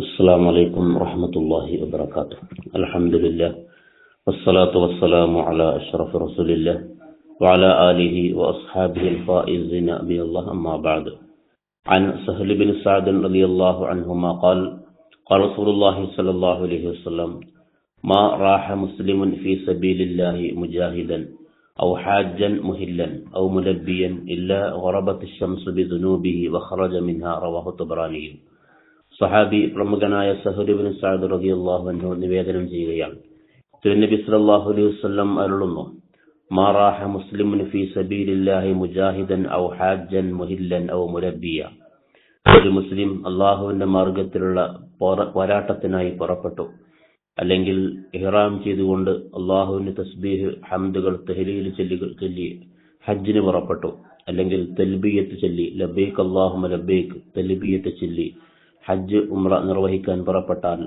السلام عليكم ورحمة الله وبركاته. الحمد لله والصلاة والسلام على أشرف رسول الله وعلى آله وأصحابه الفائزين بي الله أما بعد. عن سهل بن سعد رضي الله عنهما قال قال رسول الله صلى الله عليه وسلم ما راح مسلم في سبيل الله مجاهدا أو حاجا مهلا أو ملبيا إلا غربت الشمس بذنوبه وخرج منها. رواه الطبراني. സഹാബി പ്രമുഖനായ സഹുലിബിൻ സാദ് റളിയല്ലാഹു അൻഹു നിവേദനം ചെയ്യുകയാണ്. തിരുനബി സല്ലല്ലാഹു അലൈഹി വസ്ലം അരുളുന്നു മാറാഹ മുസ്ലിമുൻ ഫീ സബീലില്ലാഹി മുജാഹിദൻ ഔ ഹാജ്ജൻ മുഹില്ലൻ ഔ മുരബിയ ഒരു മുസ്ലിം അള്ളാഹുവിന്റെ മാർഗത്തിലുള്ള പോരാട്ടത്തിനായി പുറപ്പെട്ടു. അല്ലെങ്കിൽ ഇഹ്റാം ചെയ്തുകൊണ്ട് അള്ളാഹുവിന് തസ്ബീഹ് ഹംദുകൾ തെഹലീൽ ചൊല്ലി ചൊല്ലി ഹജ്ജിന് പുറപ്പെട്ടു. അല്ലെങ്കിൽ തെൽബിയത്ത് ചൊല്ലി ലബേക്ക് അള്ളാഹുമ ലബേക്ക് തെൽബിയത്ത് ചൊല്ലി ഹജ്ജ് ഉംറ നിർവഹിക്കാൻ പുറപ്പെട്ടാൽ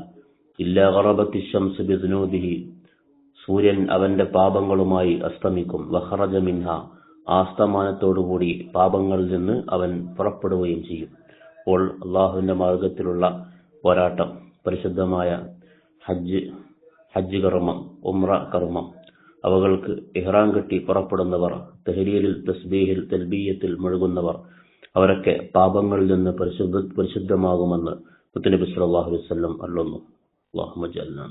ഇല്ലാ ഗറബത്തി ഷംസ് ബിദ്നൂബിഹി സൂര്യൻ അവന്റെ പാപങ്ങളുമായി അസ്തമിക്കും. വഹറജ മിൻഹ ആസ്തമാനത്തോടുകൂടി പാപങ്ങളിൽ നിന്ന് അവൻ പുറപ്പെടുകയും ചെയ്യും. അപ്പോൾ അള്ളാഹുവിന്റെ മാർഗത്തിലുള്ള പോരാട്ടം പരിശുദ്ധമായ ഹജ്ജ് ഹജ്ജ് കർമ്മം ഉംറ കർമ്മം. അവകൾക്ക് ഇഹ്റാം കെട്ടി പുറപ്പെടുന്നവർ തെഹരീലിൽ തസ്ബീഹിൽ തെൽബീയത്തിൽ മുഴുകുന്നവർ അവരൊക്കെ പാപങ്ങളിൽ നിന്ന് പരിശുദ്ധ പരിശുദ്ധമാകുമെന്ന് മുത്തനബി സല്ലല്ലാഹു അലൈഹി വസല്ലം അല്ലുന്നു അല്ലാഹുമ്മ ജഅൽനാ